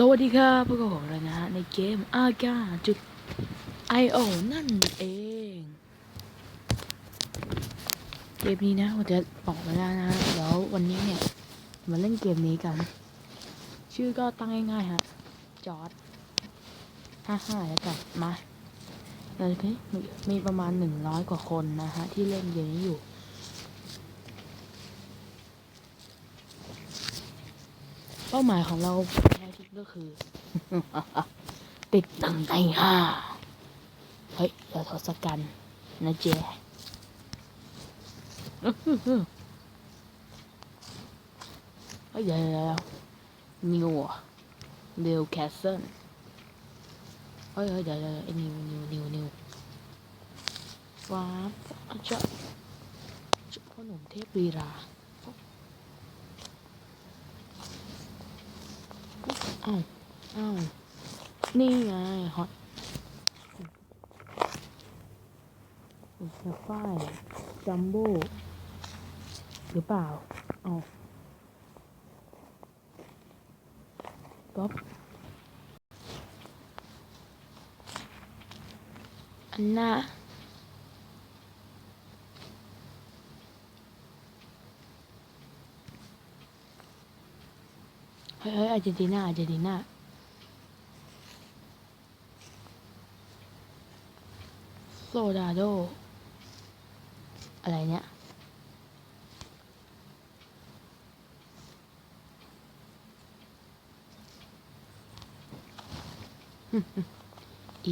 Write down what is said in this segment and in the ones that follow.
สวัสดีครับพวกเราของเรานะฮะในเกมอากาจุด IO นั่นเอง เกมนี้นะผมจะบอกไว้แล้วนะฮะเดี๋ยววันนี้เนี่ยมาเล่นเกมนี้กัน ชื่อก็ตั้งง่ายๆฮะจอร์ดห้าห้าแล้วกันมาเลยพี่มีประมาณหนึ่งร้อยกว่าคนนะฮะที่เล่นเกมนี้อยู่เป้าหมายของเรา ก็คือ ติดหนึ่งในห้าเฮ้ยเราทศกัณฐ์นะเจเฮ้ยเดี๋ยวเดี๋ยวเนิวเดลแคสเซิลเฮ้ยเฮ้ยเดี๋ยวเดี๋ยวไอ้นิวนิวนิวนิวว้าวเจ้าเจ้าพ่อหนุ่มเทพวีรา อ้าวอ้าวนี่ไงฮอตสปายจัมโบ้หรือเปล่าเอาป๊อปอันน่าเฮ้ยเฮ้ยอาร์เจนตินาอาร์เจนตินาโซดาโด อะไรเนี่ย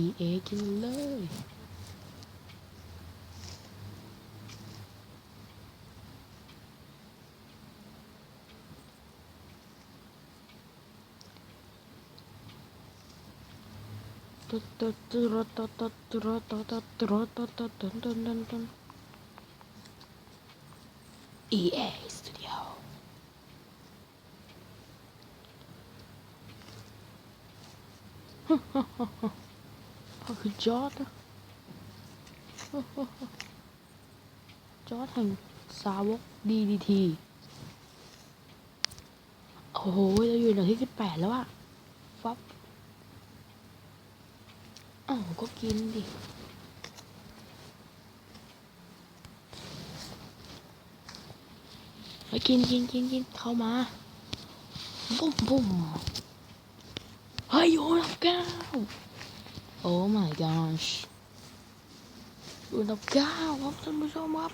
EA กินเลย EA Studio ก็คือจอร์ดจอร์ดแห่งสาวก DDT โอ้โห เราอยู่อันที่สิบแปดแล้วอะฟับ อ้าวก็กินดิไปกินกินกินกินเข้ามาบุ้มบุ้มเฮ้ยโอันดับเก้าโอ้ my gosh อยู่อันดับเก้าครับท่านผู้ชมครับ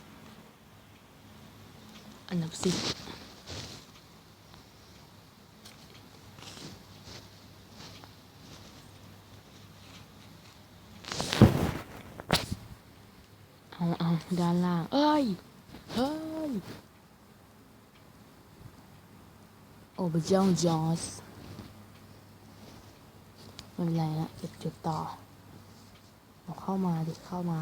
อันดับสิบ เอาเอาด้านล่าง เอ้ย เฮ้ย โอ้พระเจ้าจอสไม่เป็นไรนะเก็บจุดต่อเอาเข้ามาดิเข้ามา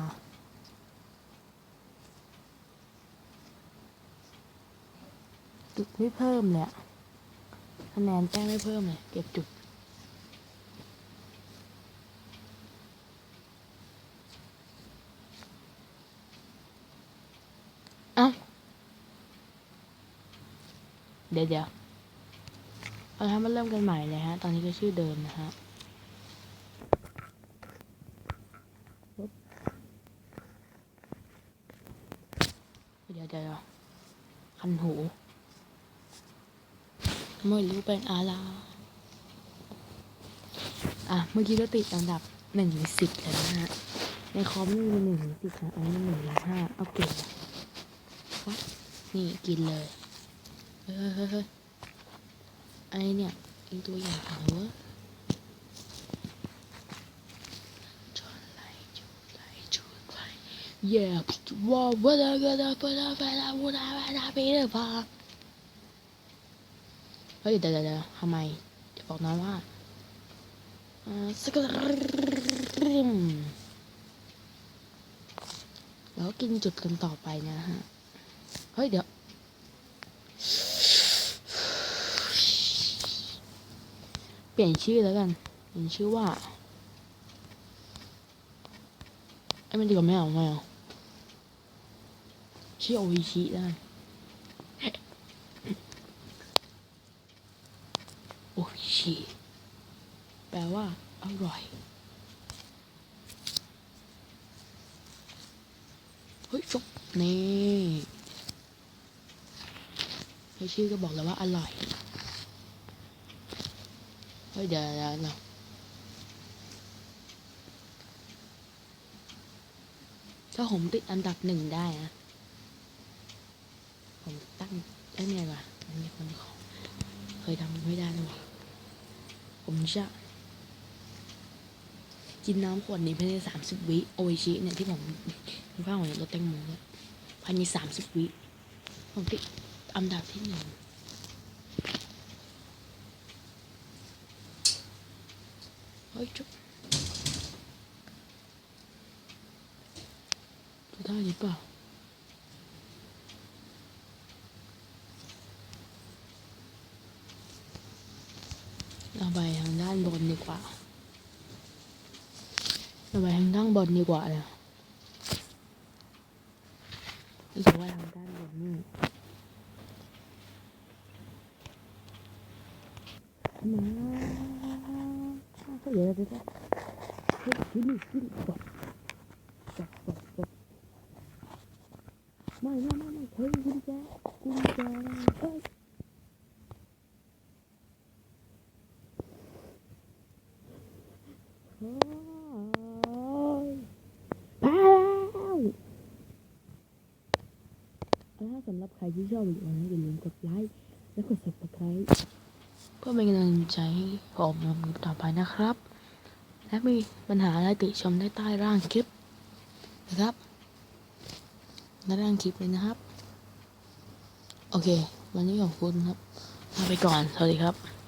จุดไม่เพิ่มเลยคะแนนแต้มไม่เพิ่มเลยเก็บจุด เดี๋ยวเดี๋ยวเอาละมาเริ่มกันใหม่เลยฮะ ตอนนี้ก็ชื่อเดิมนะฮะเดี๋ยวเดี๋ยวคันหูไม่รู้เป็นอะไรอะ เมื่อกี้เราติดอันดับหนึ่งในสิบแล้วนะฮะ ในคอมนี่มีหนึ่งในสิบนะอันนี้หนึ่งในห้าเอาเก่งนี่กินเลย ฮ้ยเฮ้ยเฮ้ยไอเนี่ยอีตัวอย่เหรอจนไหลจุดไหลจุดไฟเย่ว่าว่าได้ก็ได้ไปได้ไปได้ว่าได้ไปได้ไปได้พาเฮ้ยเดี๋ยวเดี๋ยวเดี๋ยวทำไมจะบอกน้องว่าอ่าสกริมแล้วกินจุดกันต่อไปนะฮะ เฮ้ยเดี๋ยว ปลี่ยนชื่อแล้วกันเปลี่ยนชื่อว่าไอ้มันดีกว่าไม่เอาไม่เอาชื่อโออิชิแล้วกันโออิชิแปลว่าอร่อยเฮ้ยฟกนี่แค่ชื่อก็บอกแล้วว่าอร่อย เฮ้ยเดี๋ยวเดี๋ยวเดี๋ยวถ้าผมติดอันดับหนึ่งได้นะผมตั้งไอ้เนี่ยวะมันมีคนขอเคยทำไม่ได้เลยวะผมจะกินน้ำขวดนี้ภายในสามสิบวิโอชิเนี่ยที่ผมคุณพ่อของรถแตงโมเนี่ยภายในสามสิบวิผมติดอันดับที่หนึ่ง เฮ้ยจุ๊บจะได้หรือเปล่าเราไปทางด้านบนดีกว่า เราไปทางด้านบนดีกว่าเลยรู้สึกว่าทางด้านบนนี่มา เดี๋ยวเดี๋ยวขึ้นขึ้นกดกดกดกดไม่ไม่ไม่ไม่เฮ้ยกุญแจกุญแจเฮ้ยโอ้ยแพ้แล้วแล้วสำหรับใครที่ชอบวิดีโอนี้อย่าลืมกดไลค์และกด subscribe เพื่อเป็นกำลังใจให้ผมทำคลิปต่อไปนะครับ และมีปัญหาอะไรติชมได้ใต้ร่างคลิปนะครับใต้ร่างคลิปเลยนะครับ โอเค วันนี้ขอบคุณครับลาไปก่อน สวัสดีครับ